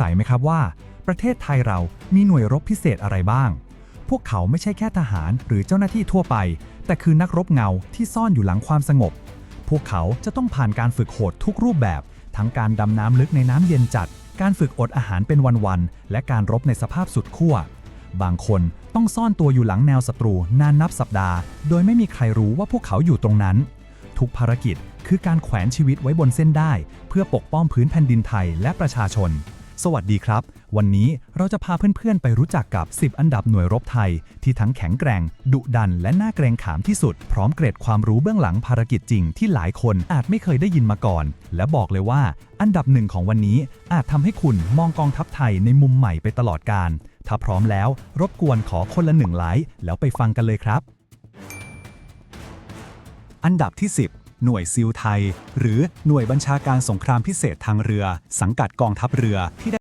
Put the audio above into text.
สัยไหมครับว่า ประเทศไทยเรามีหน่วยรบพิเศษอะไรบ้าง พวกเขาไม่ใช่แค่ทหารหรือเจ้าหน้าที่ทั่วไป แต่คือนักรบเงาที่ซ่อนอยู่หลังความสงบ พวกเขาจะต้องผ่านการฝึกโหดทุกรูปแบบ ทั้งการดำน้ำลึกในน้ำเย็นจัด การฝึกอดอาหารเป็นวันๆและการรบในสภาพสุดขั้วบางคนต้องซ่อนตัวอยู่หลังแนวศัตรูนานนับสัปดาห์ โดยไม่มีใครรู้ว่าพวกเขาอยู่ตรงนั้น ทุกภารกิจคือการแขวนชีวิตไว้บนเส้นได้ เพื่อปกป้องพื้นแผ่นดินไทยและประชาชน สวัสดีครับ วันนี้เราจะพาเพื่อนๆ ไปรู้จักกับ 10 อันดับหน่วยรบไทย ที่ทั้งแข็งแกร่ง ดุดัน และน่าเกรงขามที่สุด พร้อมเกร็ดความรู้เบื้องหลังภารกิจจริงที่หลายคนอาจไม่เคยได้ยินมาก่อน และบอกเลยว่า อันดับหนึ่งของวันนี้อาจทำให้คุณมองกองทัพไทยในมุมใหม่ไปตลอดการ ถ้าพร้อมแล้ว รบกวนขอคนละหนึ่งไลค์แล้วไปฟังกันเลยครับ อันดับที่ 10 หน่วยซิลไทย หรือหน่วยบัญชาการสงครามพิเศษทางเรือ สังกัดกองทัพเรือที่ได้